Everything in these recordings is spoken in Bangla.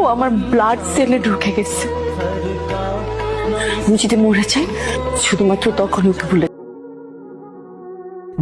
ও আমার ব্লাড সেলে ঢুকে গেছে। আমি যদি মরে যাই, শুধুমাত্র তখন ওকে ভুলে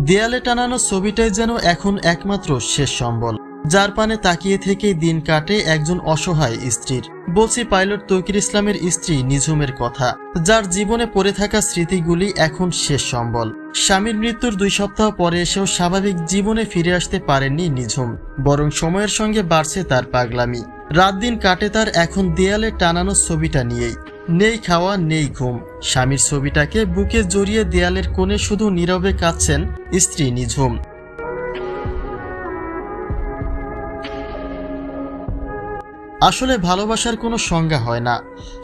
দেয়ালে টানানো ছবিটাই যেন এখন একমাত্র শেষ সম্বল। যার পানে তাকিয়ে থেকেই দিন কাটে একজন অসহায় স্ত্রীর। বলছি পাইলট তৌকির ইসলামের স্ত্রী নিঝুমের কথা, যার জীবনে পড়ে থাকা স্মৃতিগুলি এখন শেষ সম্বল। স্বামীর মৃত্যুর দুই সপ্তাহ পরে এসেও স্বাভাবিক জীবনে ফিরে আসতে পারেননি নিঝুম, বরং সময়ের সঙ্গে বাড়ছে তার পাগলামি। রাত দিন কাটে তার এখন দেয়ালে টানানো ছবিটা নিয়েই। নেই খাওয়া, নেই ঘুম, স্বামীর ছবিটাকে বুকে জড়িয়ে দেয়ালের কোণে শুধু নীরবে কাঁদছেন স্ত্রী নিঝুম। আসলে ভালোবাসার কোনো সংজ্ঞা হয় না।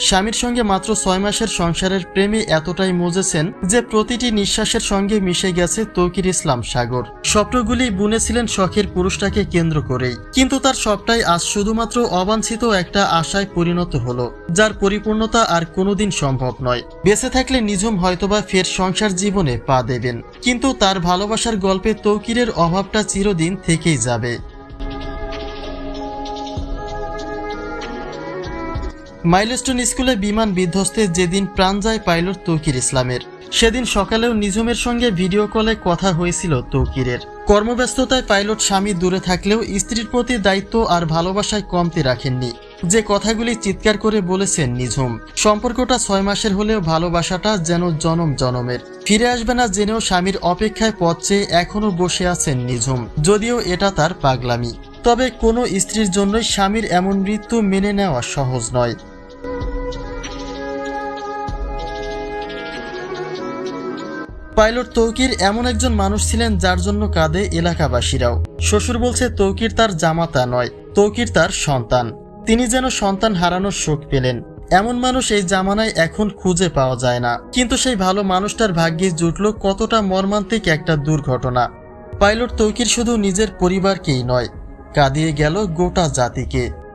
স্বামীর সঙ্গে মাত্র ছয় মাসের সংসারের প্রেমে এতটাই মজেছেন যে প্রতিটি নিঃশ্বাসের সঙ্গে মিশে গেছে তৌকির ইসলাম সাগর। স্বপ্নগুলি বুনেছিলেন শখের পুরুষটাকে কেন্দ্র করেই। কিন্তু তার সবটাই আজ শুধুমাত্র অবাঞ্ছিত একটা আশায় পরিণত হলো, যার পরিপূর্ণতা আর কোনোদিন সম্ভব নয়। বেঁচে থাকলে নিঝুম হয়তোবা ফের সংসার জীবনে পা দেবেন, কিন্তু তার ভালোবাসার গল্পে তৌকিরের অভাবটা চিরদিন থেকেই যাবে। মাইলস্টোন স্কুলে বিমান বিধ্বস্তে যেদিন প্রাণ যায় পাইলট তৌকির ইসলামের, সেদিন সকালেও নিঝুমের সঙ্গে ভিডিও কলে কথা হয়েছিল তৌকিরের। কর্মব্যস্ততায় পাইলট স্বামী দূরে থাকলেও স্ত্রীর প্রতি দায়িত্ব আর ভালোবাসায় কমতি রাখেননি। যে কথাগুলি চিৎকার করে বলেছেন নিঝুম, সম্পর্কটা ছয় মাসের হলেও ভালোবাসাটা যেন জনম জনমের। ফিরে আসবে না জেনেও স্বামীর অপেক্ষায় পথ চেয়ে এখনও বসে আছেন নিঝুম, যদিও এটা তার পাগলামি। তবে কোনো স্ত্রীর জন্যই স্বামীর এমন মৃত্যু মেনে নেওয়া সহজ নয়। পাইলট তৌকির এমন একজন মানুষ ছিলেন যার জন্য কাঁদে এলাকাবাসীরাও। শ্বশুর বলছে, তৌকির তার জামাতা নয়, তৌকির তার সন্তান। তিনি যেন সন্তান হারানোর শোক পেলেন। এমন মানুষ এই জামানায় এখন খুঁজে পাওয়া যায় না। কিন্তু সেই ভালো মানুষটার ভাগ্যে জুটল কতটা মর্মান্তিক একটা দুর্ঘটনা। পাইলট তৌকির শুধু নিজের পরিবারকেই নয়, কাঁদিয়ে গেল গোটা জাতিকে।